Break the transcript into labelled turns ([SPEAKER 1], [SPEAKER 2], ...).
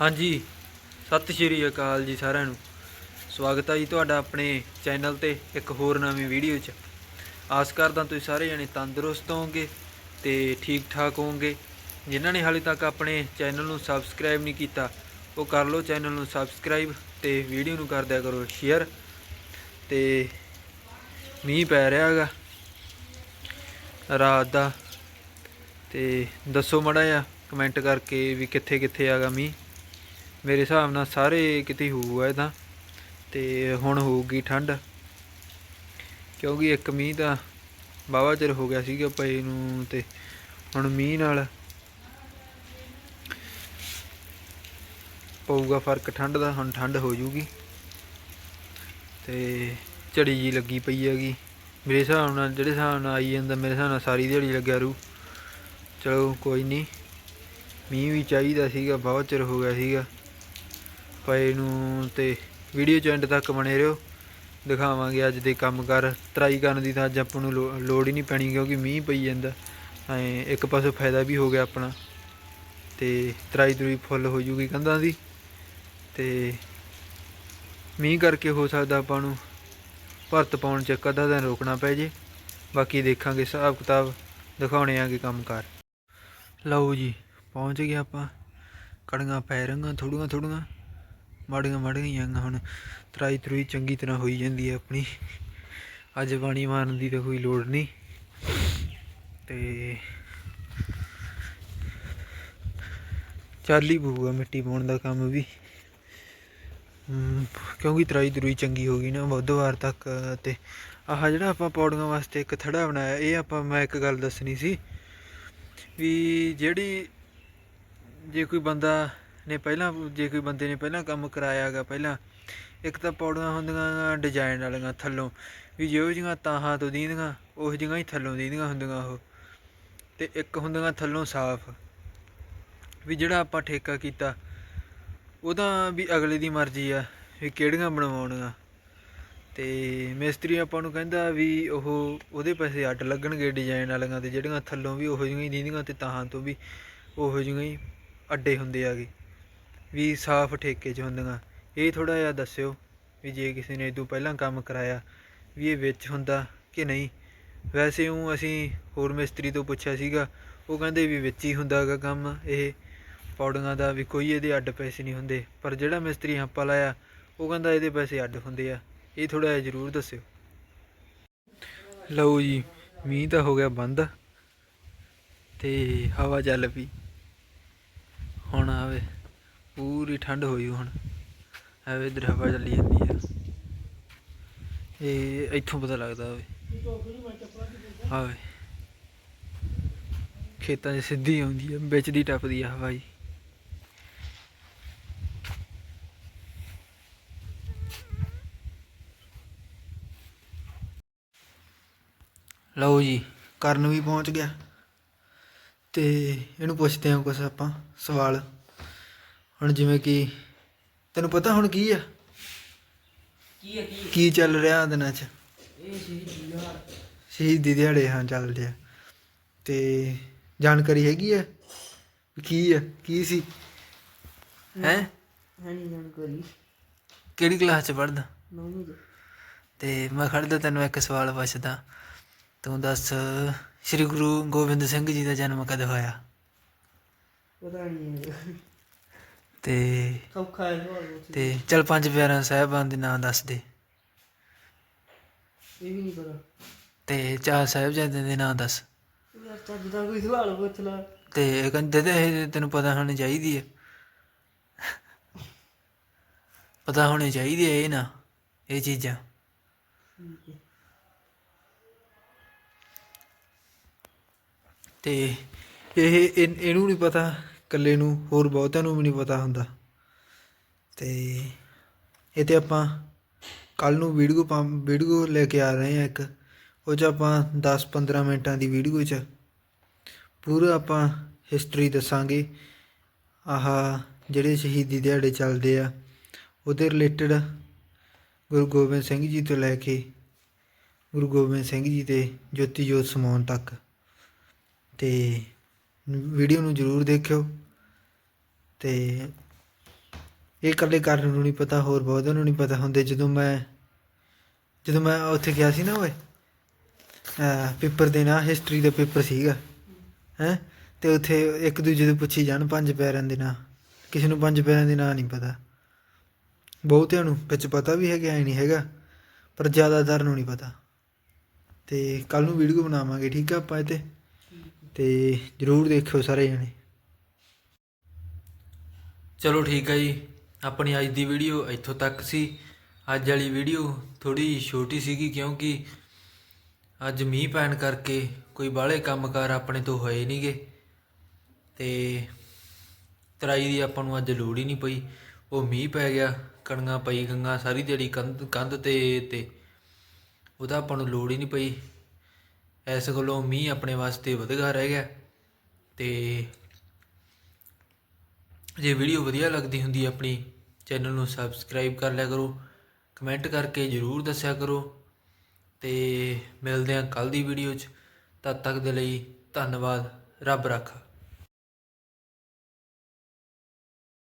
[SPEAKER 1] ਹਾਂਜੀ, ਸਤਿ ਸ਼੍ਰੀ ਅਕਾਲ ਜੀ ਸਾਰਿਆਂ ਨੂੰ। ਸਵਾਗਤ ਹੈ ਜੀ ਤੁਹਾਡਾ ਆਪਣੇ ਚੈਨਲ ਤੇ ਇੱਕ ਹੋਰ ਨਵੀਂ ਵੀਡੀਓ 'ਚ। ਆਸ ਕਰਦਾ ਤੁਸੀਂ ਸਾਰੇ ਜਣੇ ਤੰਦਰੁਸਤ ਹੋਵੋਗੇ ਤੇ ਠੀਕ ਠਾਕ ਹੋਵੋਗੇ। ਜਿਨ੍ਹਾਂ ਨੇ ਹਾਲੇ ਤੱਕ ਆਪਣੇ ਚੈਨਲ ਨੂੰ ਸਬਸਕ੍ਰਾਈਬ ਨਹੀਂ ਕੀਤਾ, ਉਹ ਕਰ ਲਓ ਚੈਨਲ ਨੂੰ ਸਬਸਕ੍ਰਾਈਬ ਤੇ ਵੀਡੀਓ ਨੂੰ ਕਰ ਦਿਆ ਕਰੋ ਸ਼ੇਅਰ। ਤੇ ਮੀਂਹ ਪੈ ਰਿਹਾ ਹੈਗਾ। ਰਾਤ ਦਾ। ਤੇ ਦੱਸੋ ਮੜਾ ਜਿਹਾ ਕਮੈਂਟ ਕਰਕੇ ਵੀ ਕਿੱਥੇ ਕਿੱਥੇ ਆਗਾ ਮੀਂਹ? ਮੇਰੇ ਹਿਸਾਬ ਨਾਲ ਸਾਰੇ ਕਿਤੇ ਹੋਊਗਾ ਇਹਦਾ ਤੇ ਹੁਣ ਹੋਊਗੀ ਠੰਡ। ਕਿਉਂਕਿ ਇੱਕ ਮੀਂਹ ਤਾਂ ਬਾਵਾ ਚਿਰ ਹੋ ਗਿਆ ਸੀਗਾ ਪਏ ਨੂੰ ਤੇ ਹੁਣ ਮੀਂਹ ਨਾਲ ਪਊਗਾ ਫ਼ਰਕ ਠੰਡ ਦਾ, ਹੁਣ ਠੰਡ ਹੋ ਜੂਗੀ। ਤੇ ਝੜੀ ਜੀ ਲੱਗੀ ਪਈ ਹੈਗੀ। ਮੇਰੇ ਹਿਸਾਬ ਨਾਲ, ਜਿਹੜੇ ਹਿਸਾਬ ਨਾਲ ਆਈ ਜਾਂਦਾ, ਮੇਰੇ ਹਿਸਾਬ ਨਾਲ ਸਾਰੀ ਦਿਹਾੜੀ ਲੱਗਿਆ ਰੂ ਚਲੋ ਕੋਈ ਨਹੀਂ, ਮੀਂਹ ਵੀ ਚਾਹੀਦਾ ਸੀਗਾ ਬਹੁਤ ਚਿਰ ਹੋ ਗਿਆ ਸੀਗਾ। ਪਏ ਨੂੰ ਤੇ ਵੀਡੀਓ ਚ ਐਂਡ ਤੱਕ ਬਣੇ ਰਹੋ। ਦਿਖਾਵਾਂਗੇ ਅੱਜ ਦੇ ਕੰਮ ਕਰ। ਤਰਾਈ ਕਰਨ ਦੀ ਤਾਂ ਅੱਜ ਆਪਾਂ ਨੂੰ ਲੋੜ ਹੀ ਨਹੀਂ ਪੈਣੀ ਕਿਉਂਕਿ ਮੀਂਹ ਪਈ ਜਾਂਦਾ। ਐ ਇੱਕ ਪਾਸੋਂ ਫਾਇਦਾ ਵੀ ਹੋ ਗਿਆ ਆਪਣਾ। ਤੇ ਤਰਾਈ ਤਰੂਈ ਫੁੱਲ ਹੋ ਜੂਗੀ ਕੰਧਾਂ ਦੀ। ਤੇ ਮੀਂਹ ਕਰਕੇ ਹੋ ਸਕਦਾ ਆਪਾਂ ਨੂੰ ਭਰਤ ਪਾਉਣ ਚ ਇੱਕ ਅੱਧਾ ਦਿਨ ਰੋਕਣਾ ਪੈ ਜੇ। ਬਾਕੀ ਦੇਖਾਂਗੇ, ਹਿਸਾਬ ਕਿਤਾਬ ਦਿਖਾਉਣੇ ਆਗੇ ਕੰਮ ਕਰ। ਲਓ ਜੀ, ਪਹੁੰਚ ਗਏ ਆਪਾਂ। ਕੜੀਆਂ ਪੈ ਰਹੀਆਂ ਥੋੜੀਆਂ ਥੋੜੀਆਂ ਮਾੜੀਆਂ ਮਾੜੀਆਂ ਆਈਆਂ ਹੁਣ। ਤਰਾਈ ਤਰੂਈ ਚੰਗੀ ਤਰ੍ਹਾਂ ਹੋਈ ਜਾਂਦੀ ਹੈ ਆਪਣੀ। ਅੱਜ ਪਾਣੀ ਮਾਰਨ ਦੀ ਤਾਂ ਕੋਈ ਲੋੜ ਨਹੀਂ। ਤੇ ਚੱਲ ਹੀ ਪਊਗਾ ਮਿੱਟੀ ਪਾਉਣ ਦਾ ਕੰਮ ਵੀ। ਕਿਉਂਕਿ ਤਰਾਈ ਤਰੂਈ ਚੰਗੀ ਹੋ ਗਈ ਨਾ ਬੁੱਧਵਾਰ ਤੱਕ ਤੇ ਆਹ ਜਿਹੜਾ ਆਪਾਂ ਪੌੜੀਆਂ ਵਾਸਤੇ ਇੱਕ ਥੜਾ ਬਣਾਇਆ, ਇਹ ਆਪਾਂ ਮੈਂ ਇੱਕ ਗੱਲ ਦੱਸਣੀ ਸੀ ਵੀ ਜਿਹੜੀ ਜੇ ਕੋਈ ਬੰਦਾ ਨੇ ਪਹਿਲਾਂ ਜੇ ਕੋਈ ਬੰਦੇ ਨੇ ਪਹਿਲਾਂ ਕੰਮ ਕਰਾਇਆ ਹੈਗਾ ਪਹਿਲਾਂ ਇੱਕ ਤਾਂ ਪੌੜੀਆਂ ਹੁੰਦੀਆਂ ਡਿਜ਼ਾਈਨ ਵਾਲੀਆਂ ਥੱਲੋਂ, ਵੀ ਜਿਹੋ ਜਿਹੀਆਂ ਤਾਹਾਂ ਤੋਂ ਦੀਂਦੀਆਂ, ਉਹ ਜਿਹੀਆਂ ਹੀ ਥੱਲੋਂ ਦੀਂਦੀਆਂ ਹੁੰਦੀਆਂ ਉਹ। ਤੇ ਇੱਕ ਹੁੰਦੀਆਂ ਥੱਲੋਂ ਸਾਫ਼। ਵੀ ਜਿਹੜਾ ਆਪਾਂ ਠੇਕਾ ਕੀਤਾ ਉਹਦਾ ਵੀ ਅਗਲੇ ਦੀ ਮਰਜ਼ੀ ਆ, ਵੀ ਕਿਹੜੀਆਂ ਬਣਵਾਉਣੀਆਂ। ਤੇ ਮਿਸਤਰੀ ਆਪਾਂ ਨੂੰ ਕਹਿੰਦਾ ਵੀ ਉਹ, ਉਹਦੇ ਪੈਸੇ ਅੱਡ ਲੱਗਣਗੇ ਡਿਜ਼ਾਈਨ ਵਾਲੀਆਂ ਤੇ, ਜਿਹੜੀਆਂ ਥੱਲੋਂ ਵੀ ਉਹੋ ਜਿਹੀਆਂ ਹੀ ਦੀਂਦੀਆਂ ਤੇ ਤਾਹਾਂ ਤੋਂ ਵੀ ਉਹੋ ਜਿਹੀਆਂ ਹੀ ਅੱਡੇ ਹੁੰਦੇ ਆਗੇ। ਵੀ ਸਾਫ਼ ਠੇਕੇ 'ਚ ਹੁੰਦੀਆਂ। ਇਹ ਥੋੜ੍ਹਾ ਜਿਹਾ ਦੱਸਿਓ ਵੀ ਜੇ ਕਿਸੇ ਨੇ ਇਦੋਂ ਪਹਿਲਾਂ ਕੰਮ ਕਰਾਇਆ ਵੀ ਇਹ ਵਿੱਚ ਹੁੰਦਾ ਕਿ ਨਹੀਂ। ਵੈਸੇ ਉਹ ਅਸੀਂ ਹੋਰ ਮਿਸਤਰੀ ਤੋਂ ਪੁੱਛਿਆ ਸੀਗਾ, ਉਹ ਕਹਿੰਦੇ ਵੀ ਵਿੱਚ ਹੀ ਹੁੰਦਾ ਗਾ ਕੰਮ ਇਹ। ਪੌੜੀਆਂ ਦਾ ਵੀ ਕੋਈ ਇਹਦੇ ਅੱਡ ਪੈਸੇ ਨਹੀਂ ਹੁੰਦੇ, ਪਰ ਜਿਹੜਾ ਮਿਸਤਰੀ ਆਪਾਂ ਲਾਇਆ, ਉਹ ਕਹਿੰਦਾ ਇਹਦੇ ਪੈਸੇ ਅੱਡ ਹੁੰਦੇ ਆ। ਇਹ ਥੋੜਾ ਜਿਹਾ ਜ਼ਰੂਰ ਦੱਸਿਓ। ਲਓ ਜੀ, ਮੀਂਹ ਤਾਂ ਹੋ ਗਿਆ ਬੰਦ ਤੇ ਹਵਾ ਚੱਲ ਪਈ। ਪੂਰੀ ਠੰਡ ਹੋਈ ਹੁਣ। ਆਵੇ ਇਧਰ ਹਵਾ ਚੱਲੀ ਜਾਂਦੀ ਆ ਇਹ ਇੱਥੋਂ ਪਤਾ ਲੱਗਦਾ ਹੋਵੇ ਆਵੇ। ਖੇਤਾਂ 'ਚ ਸਿੱਧੀ ਆਉਂਦੀ ਆ, ਵਿੱਚ ਦੀ ਟੱਪਦੀ ਆ ਹਵਾ ਜੀ। ਲਓ ਜੀ, ਕਰਨ ਵੀ ਪਹੁੰਚ ਗਿਆ। ਤੇ ਇਹਨੂੰ ਪੁੱਛਦੇ ਹਾਂ ਕੁਛ ਆਪਾਂ, ਸਵਾਲ। ਹੁਣ ਜਿਵੇਂ ਕਿ ਤੈਨੂੰ ਪਤਾ ਹੁਣ ਕੀ ਆ?
[SPEAKER 2] ਕੀ ਹੈ ਕੀ
[SPEAKER 1] ਕੀ ਚੱਲ ਰਿਹਾ ਆ ਦਿਨਾਂ 'ਚ?
[SPEAKER 2] ਇਹ ਸੀ ਯਾਰ
[SPEAKER 1] ਸ਼ਹੀਦੀ ਦਿਹਾੜੇ ਹਾਂ ਚੱਲ ਰਿਹਾ। ਤੇ ਜਾਣਕਾਰੀ ਹੈਗੀ ਆ? ਕੀ ਆ? ਕੀ ਸੀ? ਹੈ?
[SPEAKER 2] ਹੈ ਨਹੀਂ ਜਾਣਕਾਰੀ।
[SPEAKER 1] ਕਿਹੜੀ ਕਲਾਸ 'ਚ ਪੜਦਾ
[SPEAKER 2] ਨੌਵੀਂ ਚ।
[SPEAKER 1] ਤੇ ਮੈਂ ਖੜਦਾ ਤੈਨੂੰ ਇੱਕ ਸਵਾਲ ਪੁੱਛਦਾ। ਤੂੰ ਦੱਸ ਸ੍ਰੀ ਗੁਰੂ ਗੋਬਿੰਦ ਸਿੰਘ ਜੀ ਦਾ ਜਨਮ ਕਦ ਹੋਇਆ?
[SPEAKER 2] ਪਤਾ ਨਹੀਂ
[SPEAKER 1] ਤੇ
[SPEAKER 2] ਸੌਖਾ ਹੈ ਸਵਾਲ ਪੁੱਛ
[SPEAKER 1] ਤੇ ਚਲ ਪੰਜ ਪਿਆਰਿਆਂ ਸਾਹਿਬਾਨ ਦੇ ਨਾਂ ਦੱਸ ਦੇ।
[SPEAKER 2] ਇਹ ਵੀ ਨਹੀਂ ਪਤਾ।
[SPEAKER 1] ਤੇ ਚਾਰ ਸਾਹਿਬਜ਼ਾਦਿਆਂ ਦੇ ਨਾਂ ਦੱਸ।
[SPEAKER 2] ਯਾਰ ਚੱਜ ਦਾ ਕੋਈ ਸਵਾਲ ਪੁੱਛ ਲੈ।
[SPEAKER 1] ਤੇ ਕਹਿੰਦੇ ਤੇ ਇਹ ਤੈਨੂੰ ਪਤਾ ਹੋਣੀ ਚਾਹੀਦੀ ਹੈ। ਪਤਾ ਹੋਣੀ ਚਾਹੀਦੀ ਹੈ ਇਹ ਨਾ ਇਹ ਚੀਜ਼ਾਂ।
[SPEAKER 2] ਠੀਕ ਹੈ।
[SPEAKER 1] ਤੇ ਇਹ ਇਹ- ਇਹਨੂੰ ਨਹੀਂ ਪਤਾ। ਇਕੱਲੇ ਨੂੰ, ਹੋਰ ਬਹੁਤਿਆਂ ਨੂੰ ਵੀ ਨਹੀਂ ਪਤਾ ਹੁੰਦਾ। ਅਤੇ ਇਹ ਤੇ ਆਪਾਂ ਕੱਲ੍ਹ ਨੂੰ ਵੀਡੀਓ ਪਾ ਵੀਡੀਓ ਲੈ ਕੇ ਆ ਰਹੇ ਹਾਂ ਇੱਕ। ਉਹ 'ਚ ਆਪਾਂ 10-15 ਮਿੰਟਾਂ ਦੀ ਵੀਡੀਓ 'ਚ ਪੂਰਾ ਆਪਾਂ ਹਿਸਟਰੀ ਦੱਸਾਂਗੇ। ਆਹ ਜਿਹੜੇ ਸ਼ਹੀਦੀ ਦਿਹਾੜੇ ਚੱਲਦੇ ਆ, ਉਹਦੇ ਰਿਲੇਟਡ ਗੁਰੂ ਗੋਬਿੰਦ ਸਿੰਘ ਜੀ ਤੋਂ ਲੈ ਕੇ ਗੁਰੂ ਗੋਬਿੰਦ ਸਿੰਘ ਜੀ ਦੇ ਜੋਤੀ ਜੋਤ ਸਮਾਉਣ ਤੱਕ। ਤੇ ਵੀਡੀਓ ਨੂੰ ਜਰੂਰ ਦੇਖਿਓ। ਤੇ ਇਹ ਇਕੱਲੇ ਕਰਨ ਨੂੰ ਨਹੀਂ ਪਤਾ, ਹੋਰ ਬਹੁਤਾਂ ਨੂੰ ਨਹੀਂ ਪਤਾ ਹੁੰਦੇ। ਜਦੋਂ ਮੈਂ ਜਦੋਂ ਮੈਂ ਉੱਥੇ ਗਿਆ ਸੀ ਨਾ ਓਏ ਪੇਪਰ ਦੇਣਾ ਹਿਸਟਰੀ ਦਾ ਪੇਪਰ ਸੀਗਾ, ਹੈ? ਤੇ ਉੱਥੇ ਇੱਕ ਦੂਜੇ ਤੋਂ ਪੁੱਛੀ ਜਾਣ ਪੰਜ ਪੈਰਾਂ ਦੇ ਨਾਂ। ਕਿਸੇ ਨੂੰ ਪੰਜ ਪੈਰਾਂ ਦੇ ਨਾਂ ਨਹੀਂ ਪਤਾ। ਬਹੁਤਿਆਂ ਨੂੰ, ਵਿੱਚ ਪਤਾ ਵੀ ਹੈਗਾ, ਐ ਨਹੀਂ ਹੈਗਾ, ਪਰ ਜ਼ਿਆਦਾਤਰ ਨੂੰ ਨਹੀਂ ਪਤਾ। ਤੇ ਕੱਲ ਨੂੰ ਵੀਡੀਓ ਬਣਾਵਾਂਗੇ, ਠੀਕ ਆ ਆਪਾਂ ਇਹ ਤੇ? ਤੇ ਜਰੂਰ ਦੇਖਿਓ ਸਾਰੇ ਜਣੇ। ਚਲੋ ਠੀਕ ਹੈ ਜੀ। ਆਪਣੀ ਅੱਜ ਦੀ ਵੀਡੀਓ ਇੱਥੋਂ ਤੱਕ ਸੀ। ਅੱਜ ਵਾਲੀ ਵੀਡੀਓ ਥੋੜੀ ਛੋਟੀ ਸੀਗੀ ਕਿਉਂਕਿ ਅੱਜ ਮੀਂਹ ਪੈਣ ਕਰਕੇ ਕੋਈ ਬਾਹਲੇ ਕੰਮਕਾਰ ਆਪਣੇ ਤੋਂ ਹੋਏ ਨਹੀਂਗੇ। ਤੇ ਤਰਾਈ ਦੀ ਆਪਾਂ ਨੂੰ ਅੱਜ ਲੋੜ ਹੀ ਨਹੀਂ ਪਈ। ਉਹ ਮੀਂਹ ਪੈ ਗਿਆ ਕਣੀਆਂ ਪਈ, ਗੰਗਾ ਸਾਰੀ ਦਿਹਾੜੀ ਕੰਧ ਕੰਧ ਤੇ ਤੇ ਉਹਦਾ ਆਪਾਂ ਨੂੰ ਲੋੜ ਹੀ ਨਹੀਂ ਪਈ। ਇਸ ਕੋਲੋਂ ਮੀਂਹ ਆਪਣੇ ਵਾਸਤੇ ਵਧੀਆ ਰਹਿ ਗਿਆ ਤੇ ਜੇ ਵੀਡੀਓ ਵਧੀਆ ਲੱਗਦੀ ਹੁੰਦੀ ਆਪਣੀ, ਚੈਨਲ ਨੂੰ ਸਬਸਕ੍ਰਾਈਬ ਕਰ ਲਿਆ ਕਰੋ, ਕਮੈਂਟ ਕਰਕੇ ਜਰੂਰ ਦੱਸਿਆ ਕਰੋ ਤੇ ਮਿਲਦੇ ਹਾਂ ਕੱਲ ਦੀ ਵੀਡੀਓ 'ਚ, ਤਦ ਤੱਕ ਦੇ ਲਈ ਧੰਨਵਾਦ, ਰੱਬ ਰਾਖਾ।